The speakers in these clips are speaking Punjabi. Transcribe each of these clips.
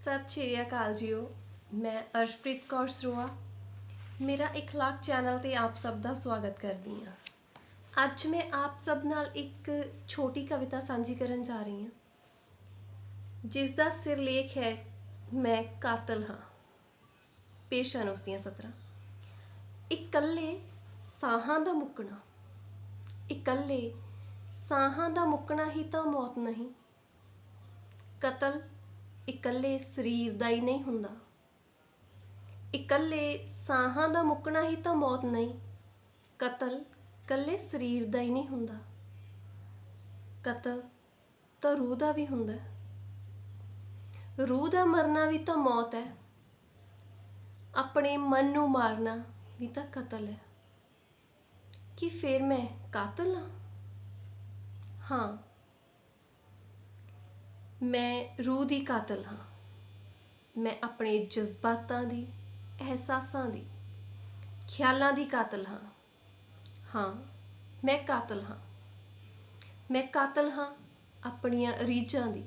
ਸਤਿ ਸ਼੍ਰੀ ਅਕਾਲ ਜੀਓ, ਮੈਂ ਅਰਸ਼ਪ੍ਰੀਤ ਕੌਰ ਸਰੋਆ। ਮੇਰਾ ਇਖਲਾਕ ਚੈਨਲ ਤੇ ਆਪ ਸਭ ਦਾ ਸਵਾਗਤ ਕਰਦੀ ਹਾਂ। ਅੱਜ ਮੈਂ ਆਪ ਸਭ ਨਾਲ ਇੱਕ ਛੋਟੀ ਕਵਿਤਾ ਸਾਂਝੀ ਕਰਨ ਜਾ ਰਹੀ ਹਾਂ। ਜਿਸ ਦਾ ਸਿਰਲੇਖ ਹੈ, ਮੈਂ ਕਾਤਲ ਹਾਂ। ਪੇਸ਼ ਹਨ ਉਸ ਦੀਆਂ ਸਤਰਾਂ। ਇਕੱਲੇ ਸਾਹਾਂ ਦਾ ਮੁੱਕਣਾ। ਇਕੱਲੇ ਸਾਹਾਂ ਦਾ ਮੁੱਕਣਾ ਹੀ ਤਾਂ ਮੌਤ ਨਹੀਂ। ਕਤਲ ਇਕੱਲੇ ਸਰੀਰ ਦਾ ਹੀ ਨਹੀਂ ਹੁੰਦਾ। ਇਕੱਲੇ ਸਾਹਾਂ ਦਾ ਮੁੱਕਣਾ ਹੀ ਤਾਂ ਮੌਤ ਨਹੀਂ। ਕਤਲ ਇਕੱਲੇ ਸਰੀਰ ਦਾ ਹੀ ਨਹੀਂ ਹੁੰਦਾ। ਕਤਲ ਤਾਂ ਰੂਹ ਦਾ ਵੀ ਹੁੰਦਾ। ਰੂਹ ਦਾ ਮਰਨਾ ਵੀ ਤਾਂ ਮੌਤ ਹੈ। ਆਪਣੇ ਮਨ ਨੂੰ ਮਾਰਨਾ ਵੀ ਤਾਂ ਕਤਲ ਹੈ। ਕਿ ਫਿਰ ਮੈਂ ਕਾਤਲ ਹਾਂ? ਹਾਂ। ਮੈਂ ਰੂਹ ਦੀ ਕਾਤਲ ਹਾਂ। ਮੈਂ ਆਪਣੇ ਜਜ਼ਬਾਤਾਂ ਦੀ, ਅਹਿਸਾਸਾਂ ਦੀ, ਖਿਆਲਾਂ ਦੀ ਕਾਤਲ ਹਾਂ। ਹਾਂ, ਮੈਂ ਕਾਤਲ ਹਾਂ। ਮੈਂ ਕਾਤਲ ਹਾਂ ਆਪਣੀਆਂ ਰੀਝਾਂ ਦੀ,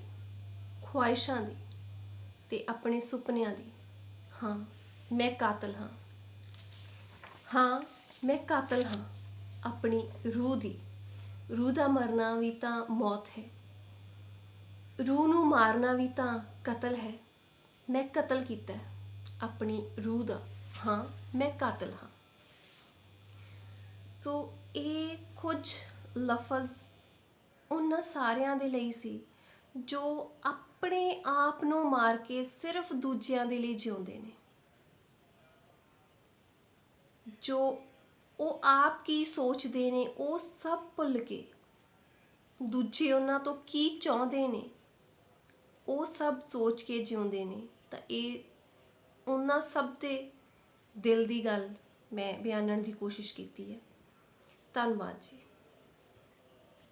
ਖੁਆਇਸ਼ਾਂ ਦੀ ਤੇ ਆਪਣੇ ਸੁਪਨਿਆਂ ਦੀ। ਹਾਂ, ਮੈਂ ਕਾਤਲ ਹਾਂ। ਹਾਂ, ਮੈਂ ਕਾਤਲ ਹਾਂ ਆਪਣੀ ਰੂਹ ਦੀ। ਰੂਹ ਦਾ ਮਰਨਾ ਵੀ ਤਾਂ ਮੌਤ ਹੈ। ਰੂਹ ਨੂੰ ਮਾਰਨਾ ਵੀ ਤਾਂ ਕਤਲ ਹੈ। ਮੈਂ ਕਤਲ ਕੀਤਾ ਆਪਣੀ ਰੂਹ ਦਾ। ਹਾਂ, ਮੈਂ ਕਾਤਲ ਹਾਂ। ਸੋ ਇਹ ਕੁਝ ਲਫ਼ਜ਼ ਉਹਨਾਂ ਸਾਰਿਆਂ ਦੇ ਲਈ ਸੀ, ਜੋ ਆਪਣੇ ਆਪ ਨੂੰ ਮਾਰ ਕੇ ਸਿਰਫ ਦੂਜਿਆਂ ਦੇ ਲਈ ਜਿਉਂਦੇ ਨੇ। ਜੋ ਉਹ ਆਪ ਕੀ ਸੋਚਦੇ ਨੇ, ਉਹ ਸਭ ਭੁੱਲ ਕੇ ਦੂਜੇ ਉਹਨਾਂ ਤੋਂ ਕੀ ਚਾਹੁੰਦੇ ਨੇ ਉਹ ਸਭ ਸੋਚ ਕੇ ਜਿਉਂਦੇ ਨੇ, ਤਾਂ ਇਹ ਉਹਨਾਂ ਸਭ ਦੇ ਦਿਲ ਦੀ ਗੱਲ ਮੈਂ ਬਿਆਨਣ ਦੀ ਕੋਸ਼ਿਸ਼ ਕੀਤੀ ਹੈ। ਧੰਨਵਾਦ ਜੀ।